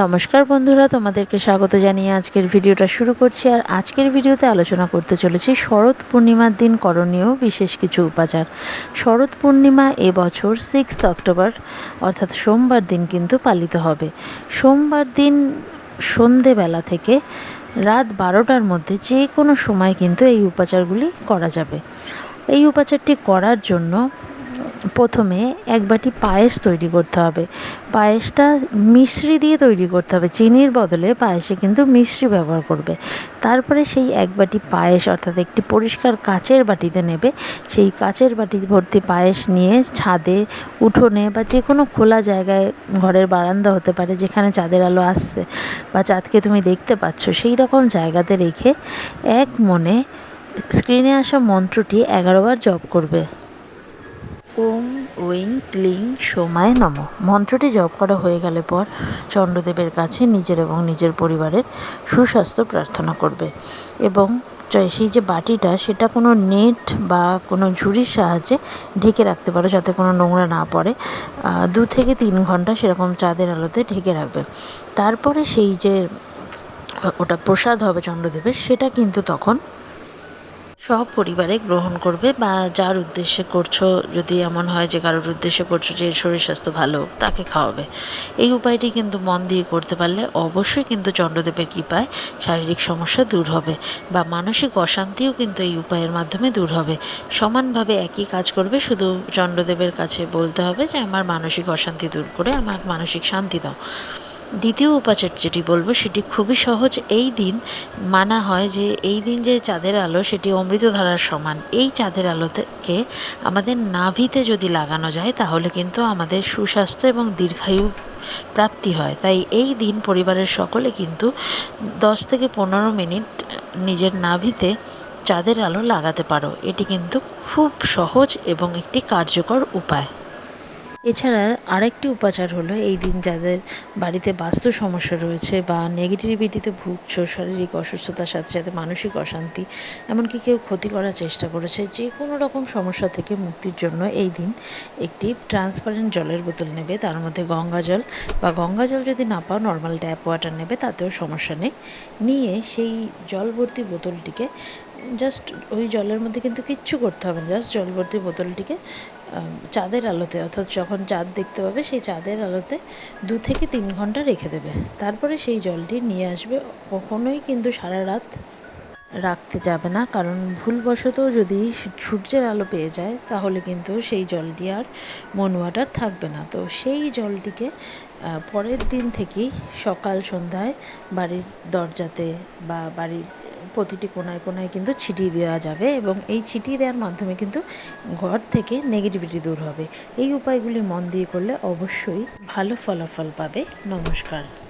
নমস্কার বন্ধুরা, তোমাদেরকে স্বাগত জানিয়ে আজকের ভিডিওটা শুরু করছি। আর আজকের ভিডিওতে আলোচনা করতে চলেছি শরৎ পূর্ণিমার দিন করণীয় বিশেষ কিছু উপাচার। শরৎ পূর্ণিমা এবছর সিক্সথ অক্টোবর, অর্থাৎ সোমবার দিন কিন্তু পালিত হবে। সোমবার দিন সন্ধেবেলা থেকে রাত বারোটার মধ্যে যে কোনো সময় কিন্তু এই উপাচারগুলি করা যাবে। এই উপাচারটি করার জন্য প্রথমে এক বাটি পায়েস তৈরি করতে হবে। পায়েসটা মিশ্রি দিয়ে তৈরি করতে হবে। চিনির বদলে পায়েসে কিন্তু মিশ্রি ব্যবহার করবে। তারপরে সেই এক বাটি পায়েস, অর্থাৎ একটি পরিষ্কার কাচের বাটিতে নেবে। সেই কাচের বাটি ভর্তি পায়েস নিয়ে ছাদে, উঠোনে বা যে কোনো খোলা জায়গায়, ঘরের বারান্দা হতে পারে যেখানে চাঁদের আলো আসছে বা চাঁদকে তুমি দেখতে পাচ্ছ, সেই রকম জায়গাতে রেখে এক মনে স্ক্রিনে আসা মন্ত্রটি এগারোবার জপ করবে। ওম ওইং ক্লিং সোমায় নম। মন্ত্রটি জপ করা হয়ে গেলে পর চন্দ্রদেবের কাছে নিজের এবং নিজের পরিবারের সুস্বাস্থ্য প্রার্থনা করবে। এবং সেই যে বাটিটা, সেটা কোনো নেট বা কোনো ঝুড়ির সাহায্যে ঢেকে রাখতে পারো, যাতে কোনো নোংরা না পড়ে। দু থেকে তিন ঘণ্টা সেরকম চাঁদের আলোতে ঢেকে রাখবে। তারপরে সেই যে, ওটা প্রসাদ হবে চন্দ্রদেবের, সেটা কিন্তু তখন সব পরিবারে গ্রহণ করবে বা যার উদ্দেশ্যে করছ, যদি এমন হয় যে কারোর উদ্দেশ্যে করছ যে শরীর স্বাস্থ্য ভালো, তাকে খাওয়াবে। এই উপায়টি কিন্তু মন দিয়ে করতে পারলে অবশ্যই কিন্তু চন্দ্রদেবের কৃপায় শারীরিক সমস্যা দূর হবে বা মানসিক অশান্তিও কিন্তু এই উপায়ের মাধ্যমে দূর হবে। সমানভাবে একই কাজ করবে, শুধু চন্দ্রদেবের কাছে বলতে হবে যে, আমার মানসিক অশান্তি দূর করে, আমার মানসিক শান্তি দাও। দ্বিতীয় উপাচার যেটি বলব, সেটি খুবই সহজ। এই দিন মানা হয় যে, এই দিন যে চাঁদের আলো, সেটি অমৃতধারার সমান। এই চাঁদের আলো থেকে আমাদের নাভিতে যদি লাগানো যায়, তাহলে কিন্তু আমাদের সুস্বাস্থ্য এবং দীর্ঘায়ু প্রাপ্তি হয়। তাই এই দিন পরিবারের সকলে কিন্তু দশ থেকে পনেরো মিনিট নিজের নাভিতে চাঁদের আলো লাগাতে পারো। এটি কিন্তু খুব সহজ এবং একটি কার্যকর উপায়। এছাড়া আরেকটি উপাচার হলো এই দিন যাদের বাড়িতে বাস্তু সমস্যা রয়েছে বা নেগেটিভিটিতে ভুগছ, শারীরিক অসুস্থতার সাথে সাথে মানসিক অশান্তি, এমনকি কেউ ক্ষতি করার চেষ্টা করেছে যে কোনো রকম সমস্যা থেকে মুক্তির জন্য এই দিন একটি ট্রান্সপারেন্ট জলের বোতল নেবে, তার মধ্যে গঙ্গা জল বা গঙ্গা জল যদি না পাও নর্মাল ট্যাপ ওয়াটার নেবে, তাতেও সমস্যা নেই। নিয়ে সেই জল ভর্তি বোতলটিকে জাস্ট ওই জলের মধ্যে কিন্তু কিচ্ছু করতে হবে না জাস্ট জল ভর্তি বোতলটিকে চাঁদের আলোতে, অর্থাৎ যখন চাঁদ দেখতে পাবে, সেই চাঁদের আলোতে দু থেকে তিন ঘণ্টা রেখে দেবে। তারপরে সেই জলটি নিয়ে আসবে, কখনোই কিন্তু সারা রাত রাখতে যাবে না। কারণ ভুলবশত যদি সূর্যের আলো পেয়ে যায়, তাহলে কিন্তু সেই জলটি আর মন ওয়াটার থাকবে না। তো সেই জলটিকে পরের দিন থেকেই সকাল সন্ধ্যায় বাড়ির দরজাতে বা বাড়ির প্রতিটি কোনায় কোনায় কিন্তু ছিটিয়ে দেওয়া যাবে এবং এই ছিটিয়ে দেওয়ার মাধ্যমে কিন্তু ঘর থেকে নেগেটিভিটি দূর হবে। এই উপায়গুলি মন দিয়ে করলে অবশ্যই ভালো ফলাফল পাবে। নমস্কার।